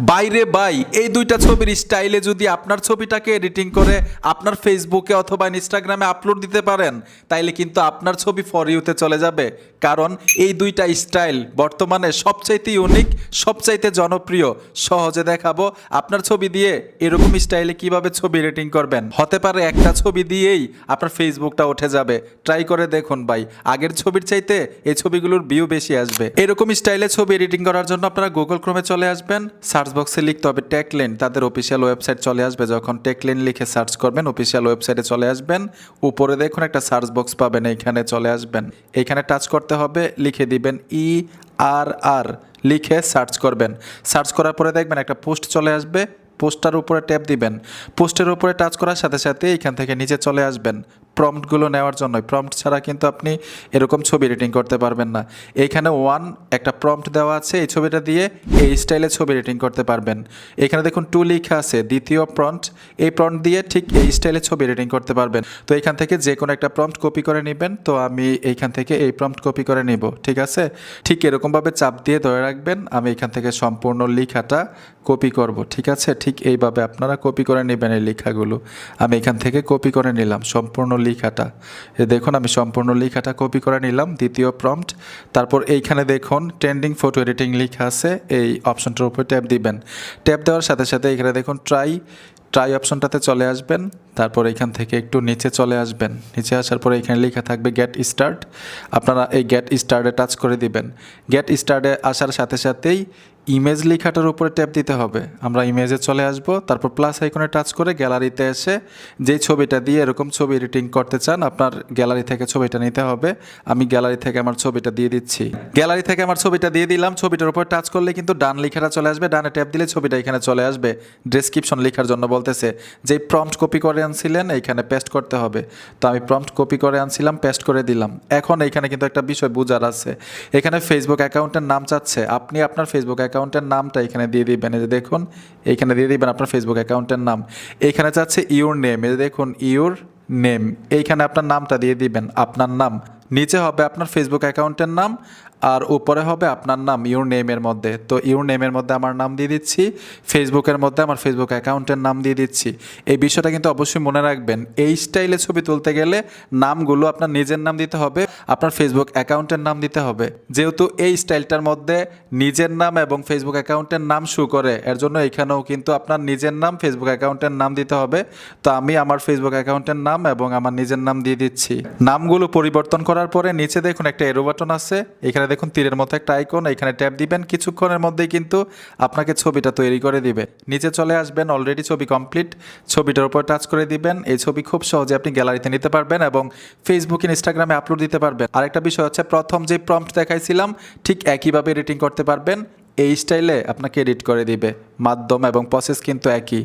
বাইরে বাই, এই দুইটা ছবির স্টাইলে যদি আপনার ছবিটাকে এডিটিং করে আপনার ফেসবুকে অথবা ইনস্টাগ্রামে আপলোড দিতে পারেন, তাইলে কিন্তু আপনার ছবি ফর ইউতে চলে যাবে। কারণ এই দুইটা স্টাইল বর্তমানে সবচাইতে ইউনিক সবচাইতে জনপ্রিয়। সহজে দেখাবো আপনার ছবি দিয়ে এরকম স্টাইলে কীভাবে ছবি এডিটিং করবেন। হতে পারে একটা ছবি দিয়েই আপনার ফেসবুকটা উঠে যাবে। ট্রাই করে দেখুন ভাই, আগের ছবির চাইতে এই ছবিগুলোর ভিউ বেশি আসবে। এরকম স্টাইলে ছবি এডিটিং করার জন্য আপনারা গুগল ক্রোমে চলে আসবেন সার্চ বক্সে লিখতে হবে টেকলেন। তাদের অফিসিয়াল ওয়েবসাইট চলে আসবে। যখন টেকলেন লিখে সার্চ করবেন অফিসিয়াল ওয়েবসাইটে চলে আসবেন। উপরে দেখুন একটা সার্চ বক্স পাবেন, এইখানে চলে আসবেন। এইখানে টাচ করতে হবে, লিখে দিবেন ই আর আর লিখে সার্চ করবেন। সার্চ করার পরে দেখবেন একটা পোস্ট চলে আসবে পোস্টার উপরে ট্যাপ দিবেন। পোস্টের উপরে টাচ করার সাথে সাথে এখান থেকে নিচে চলে আসবেন। প্রম্পটগুলো নেওয়ার জন্য প্রম্পট ছাড়া কিন্তু আপনি এরকম ছবি এডিটিং করতে পারবেন না। এইখানে ওয়ান একটা প্রম্পট দেওয়া আছে, এই ছবিটা দিয়ে এই স্টাইলে ছবি এডিটিং করতে পারবেন। এখানে দেখুন টু লেখা আছে, দ্বিতীয় প্রম্পট। এই প্রম্পট দিয়ে ঠিক এই স্টাইলে ছবি এডিটিং করতে পারবেন। তো এখান থেকে যে কোনো একটা প্রম্পট কপি করে নেবেন। তো আমি এইখান থেকে এই প্রম্পট কপি করে নিব, ঠিক আছে? ঠিক এরকমভাবে চাপ দিয়ে ধরে রাখবেন। আমি এখান থেকে সম্পূর্ণ লেখাটা কপি করব, ঠিক আছে? ঠিক এইভাবে আপনারা কপি করে নেবেন এই লেখাগুলো। আমি এখান থেকে কপি করে নিলাম, সম্পূর্ণ লেখাটা। দেখুন, আমি সম্পূর্ণ লেখাটা কপি করে নিলাম, দ্বিতীয় প্রম্পট তারপর এইখানে দেখুন ট্রেন্ডিং ফটো এডিটিং লেখা আছে, এই অপশনটার উপর ট্যাপ দিবেন। ট্যাপ দেওয়ার সাথে সাথে এখানে দেখুন ট্রাই ট্রাই অপশনটাতে চলে আসবেন। তারপর এখান থেকে একটু নিচে চলে আসবেন। নিচে আসার পরে এখানে লেখা থাকবে গেট স্টার্ট আপনারা এই গেট স্টার্টে টাচ করে দিবেন। গেট স্টার্টে আসার সাথে সাথেই ইমেজ লেখাটার উপরে ট্যাপ দিতে হবে। আমরা ইমেজে চলে আসব, তারপর প্লাস আইকনে টাচ করে গ্যালারিতে এসে যে ছবিটা দিয়ে এরকম ছবি এডিটিং করতে চান, আপনার গ্যালারি থেকে ছবিটা নিতে হবে। আমি গ্যালারি থেকে আমার ছবিটা দিয়ে দিচ্ছি। গ্যালারি থেকে আমার ছবিটা দিয়ে দিলাম, ছবিটার উপর টাচ করলে কিন্তু ডান লেখাটা চলে আসবে, ডানে ট্যাপ দিলে ছবিটা এখানে চলে আসবে। ডেসক্রিপশন লেখার জন্য বলতেছে যে প্রম্পট কপি করে আনছিলেন, এইখানে পেস্ট করতে হবে। তো আমি প্রম্পট কপি করে আনছিলাম পেস্ট করে দিলাম। এখন এইখানে কিন্তু একটা বিষয় বুঝার আছে। এখানে ফেসবুক অ্যাকাউন্টের নাম চাচ্ছে। আপনি আপনার ফেসবুক অ্যাকাউন্টের নামটা এখানে দিয়ে দিবেন। এই যে দেখুন এইখানে দিয়ে দিবেন আপনার ফেসবুক অ্যাকাউন্টের নাম। এইখানে চাচ্ছে ইউর নেম এই যে দেখুন ইউর নেম এইখানে আপনার নামটা দিয়ে দিবেন, আপনার নাম। নিচে হবে আপনার ফেসবুক অ্যাকাউন্টের নাম আর উপরে হবে আপনার নাম ইউর নেমের মধ্যে। তো ইউর নেমের মধ্যে আমার নাম দিয়ে দিচ্ছি ফেসবুকের মধ্যে আমার ফেসবুক অ্যাকাউন্টের নাম দিয়ে দিচ্ছি। এই বিষয়টা কিন্তু অবশ্যই মনে রাখবেন। এই স্টাইলে ছবি তুলতে গেলে নামগুলো আপনার নিজের নাম দিতে হবে, আপনার ফেসবুক অ্যাকাউন্টের নাম দিতে হবে। যেহেতু এই স্টাইলটার মধ্যে নিজের নাম এবং ফেসবুক অ্যাকাউন্টের নাম শু করে, এর জন্য এখানেও কিন্তু আপনার নিজের নাম ফেসবুক অ্যাকাউন্টের নাম দিতে হবে। তো আমি আমার ফেসবুক অ্যাকাউন্টের নাম এবং আমার নিজের নাম দিয়ে দিচ্ছি। নামগুলো পরিবর্তন করার পরে নিচে দেখুন একটা এরো বাটন আছে। এখানে দেখুন তীরের মতো একটা আইকন এখানে ট্যাপ দিবেন। কিছুক্ষণের মধ্যেই কিন্তু আপনাকে ছবিটা তৈরি করে দিবে। নিচে চলে আসবেন অলরেডি ছবি কমপ্লিট ছবিটার উপর টাচ করে দিবেন। এই ছবি খুব সহজে আপনি গ্যালারিতে নিতে পারবেন এবং ফেসবুক ইনস্টাগ্রামে আপলোড দিতে পারবেন। আরেকটা বিষয় হচ্ছে, প্রথম যে প্রম্পট দেখাইছিলাম, ঠিক একইভাবে এডিটিং করতে পারবেন। এই স্টাইলে আপনাকে এডিট করে দিবে। মাধ্যম এবং প্রসেস কিন্তু একই।